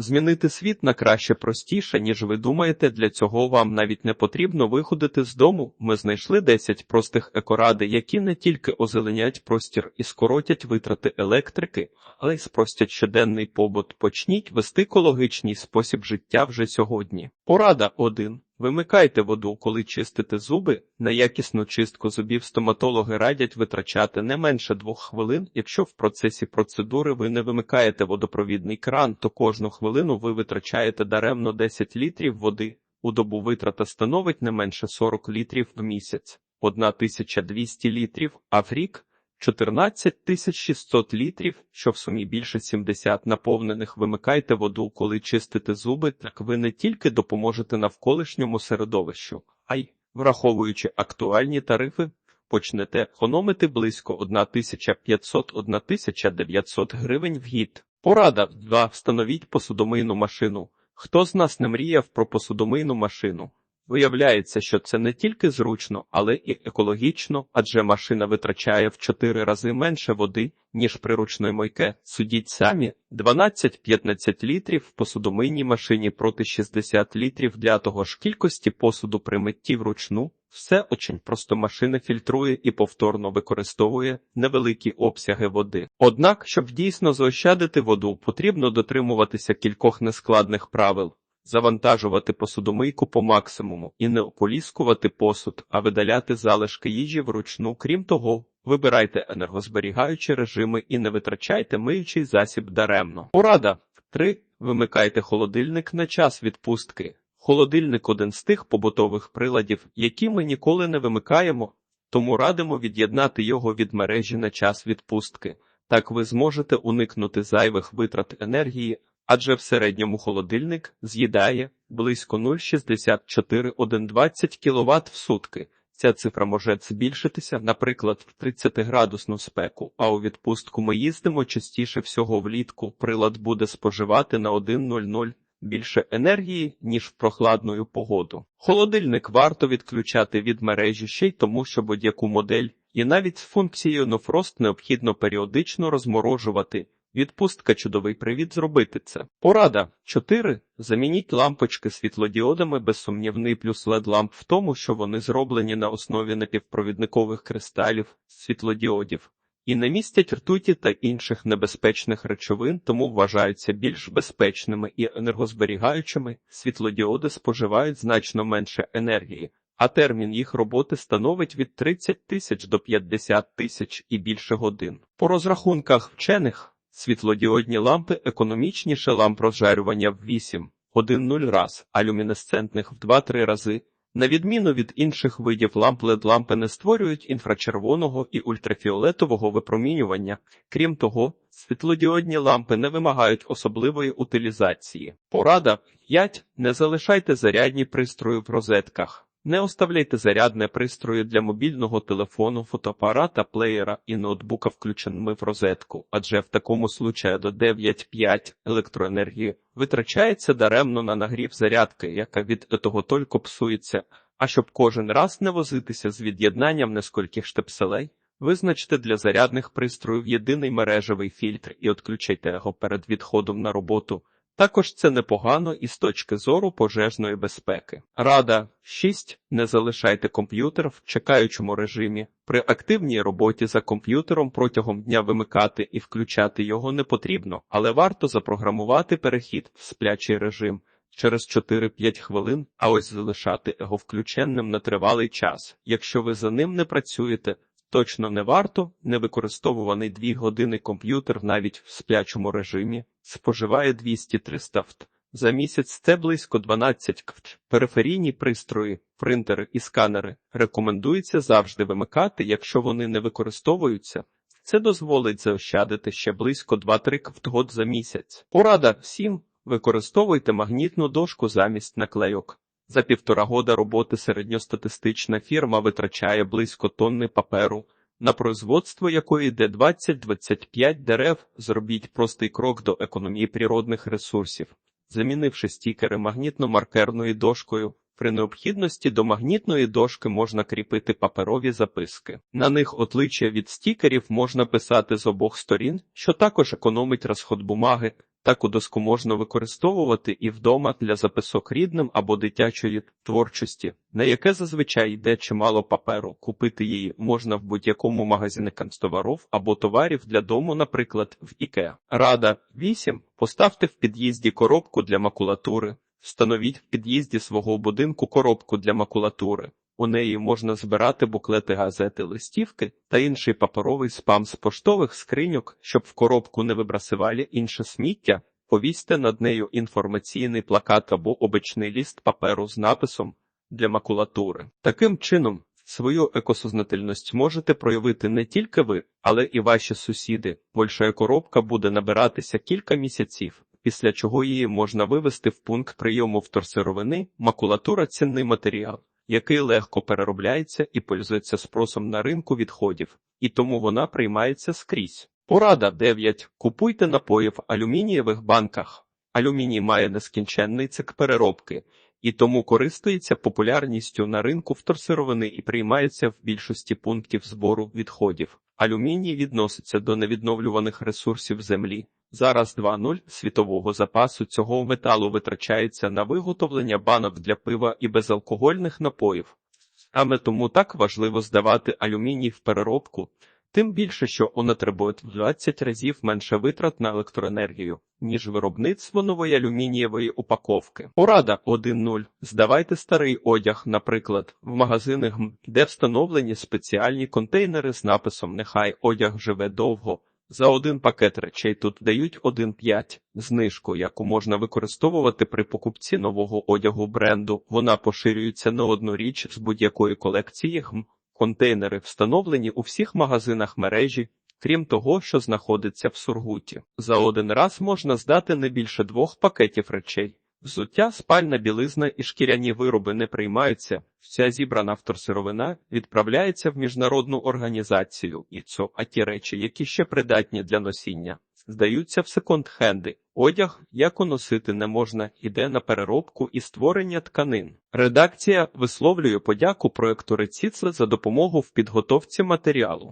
Змінити світ на краще простіше, ніж ви думаєте, для цього вам навіть не потрібно виходити з дому. Ми знайшли 10 простих екоради, які не тільки озеленять простір і скоротять витрати електрики, але й спростять щоденний побут. Почніть вести екологічний спосіб життя вже сьогодні. Порада 1. Вимикайте воду, коли чистите зуби. На якісну чистку зубів стоматологи радять витрачати не менше двох хвилин. Якщо в процесі процедури ви не вимикаєте водопровідний кран, то кожну хвилину ви витрачаєте даремно 10 літрів води. У добу витрата становить не менше 40 літрів в місяць, 1200 літрів, а в рік 14 600 літрів, що в сумі більше 70 наповнених. Вимикайте воду, коли чистите зуби, так ви не тільки допоможете навколишньому середовищу, а й, враховуючи актуальні тарифи, почнете економити близько 1500-1900 гривень в гід. Порада 2. Встановіть посудомийну машину. Хто з нас не мріяв про посудомийну машину? Виявляється, що це не тільки зручно, але і екологічно, адже машина витрачає в 4 рази менше води, ніж при ручної мойке. Судіть самі 12-15 літрів в посудомийній машині проти 60 літрів для того ж кількості посуду при митті вручну. Все очень просто машина фільтрує і повторно використовує невеликі обсяги води. Однак, щоб дійсно заощадити воду, потрібно дотримуватися кількох нескладних правил. Завантажувати посудомийку по максимуму і не ополіскувати посуд, а видаляти залишки їжі вручну. Крім того, вибирайте енергозберігаючі режими і не витрачайте миючий засіб даремно. Порада 3. Вимикайте холодильник на час відпустки. Холодильник один з тих побутових приладів, які ми ніколи не вимикаємо, тому радимо від'єднати його від мережі на час відпустки. Так ви зможете уникнути зайвих витрат енергії, адже в середньому холодильник з'їдає близько 0,64-1,20 кВт в сутки. Ця цифра може збільшитися, наприклад, в 30-градусну спеку, а у відпустку ми їздимо частіше всього влітку. Прилад буде споживати на 1,00 більше енергії, ніж в прохладну погоду. Холодильник варто відключати від мережі ще й тому, що будь-яку модель і навіть з функцією No необхідно періодично розморожувати. Відпустка чудовий привід зробити це. Порада 4. Замініть лампочки світлодіодами безсумнівний плюс led ламп в тому, що вони зроблені на основі напівпровідникових кристалів світлодіодів і не містять ртуті та інших небезпечних речовин, тому вважаються більш безпечними і енергозберігаючими. Світлодіоди споживають значно менше енергії. А термін їх роботи становить від 30 тисяч до 50 тисяч і більше годин. По розрахунках вчених Світлодіодні лампи економічніше ламп розжарювання в 8 1-0 раз, а люмінесцентних в 2-3 рази. На відміну від інших видів ламп led лампи не створюють інфрачервоного і ультрафіолетового випромінювання. Крім того, світлодіодні лампи не вимагають особливої утилізації. Порада 5. Не залишайте зарядні пристрої в розетках. Не оставляйте зарядне пристрої для мобільного телефону, фотоапарата, плеєра і ноутбука включеними в розетку, адже в такому случаї до 9,5 електроенергії витрачається даремно на нагрів зарядки, яка від того тільки псується. А щоб кожен раз не возитися з від'єднанням нескольких штепселей, визначте для зарядних пристроїв єдиний мережевий фільтр і відключайте його перед відходом на роботу. Також це непогано і з точки зору пожежної безпеки. Рада 6. Не залишайте комп'ютер в чекаючому режимі. При активній роботі за комп'ютером протягом дня вимикати і включати його не потрібно, але варто запрограмувати перехід в сплячий режим через 4-5 хвилин, а ось залишати його включеним на тривалий час. Якщо ви за ним не працюєте, Точно не варто, не використовуваний 2 години комп'ютер навіть в сплячому режимі, споживає 200-300 вт. За місяць це близько 12 квт. Периферійні пристрої, принтери і сканери рекомендується завжди вимикати, якщо вони не використовуються. Це дозволить заощадити ще близько 2-3 квт за місяць. Порада всім використовуйте магнітну дошку замість наклейок. За півтора года роботи середньостатистична фірма витрачає близько тонни паперу, на производство якої йде 20-25 дерев. Зробіть простий крок до економії природних ресурсів, замінивши стікери магнітно-маркерною дошкою. При необхідності до магнітної дошки можна кріпити паперові записки. На них отличия від стікерів можна писати з обох сторін, що також економить розход бумаги. Таку доску можна використовувати і вдома для записок рідним або дитячої творчості, на яке зазвичай йде чимало паперу. Купити її можна в будь-якому магазині канцтоварів або товарів для дому, наприклад, в IKEA. Рада 8. Поставте в під'їзді коробку для макулатури. Встановіть в під'їзді свого будинку коробку для макулатури. У неї можна збирати буклети газети, листівки та інший паперовий спам з поштових скриньок, щоб в коробку не вибрасували інше сміття. Повісьте над нею інформаційний плакат або обичний ліст паперу з написом для макулатури. Таким чином, свою екосознательність можете проявити не тільки ви, але і ваші сусіди. Большая коробка буде набиратися кілька місяців. Після чого її можна вивести в пункт прийому вторсировини, макулатура цінний матеріал який легко переробляється і пользується спросом на ринку відходів, і тому вона приймається скрізь. Порада 9. Купуйте напої в алюмінієвих банках. Алюміній має нескінченний цикл переробки, і тому користується популярністю на ринку вторсировини і приймається в більшості пунктів збору відходів. Алюміній відноситься до невідновлюваних ресурсів землі. Зараз 2.0 світового запасу цього металу витрачається на виготовлення банок для пива і безалкогольних напоїв. Саме тому так важливо здавати алюміній в переробку, тим більше, що воно требує в 20 разів менше витрат на електроенергію, ніж виробництво нової алюмінієвої упаковки. Порада 1.0. Здавайте старий одяг, наприклад, в магазинах, де встановлені спеціальні контейнери з написом Нехай одяг живе довго. За один пакет речей тут дають 1,5 знижку, яку можна використовувати при покупці нового одягу бренду. Вона поширюється на одну річ з будь-якої колекції гм. Контейнери встановлені у всіх магазинах мережі, крім того, що знаходиться в Сургуті. За один раз можна здати не більше двох пакетів речей. Взуття, спальна білизна і шкіряні вироби не приймаються. Вся зібрана вторсировина відправляється в міжнародну організацію ІЦО, а ті речі, які ще придатні для носіння, здаються в секонд-хенди. Одяг, як носити не можна, іде на переробку і створення тканин. Редакція висловлює подяку проекту Реціцле за допомогу в підготовці матеріалу.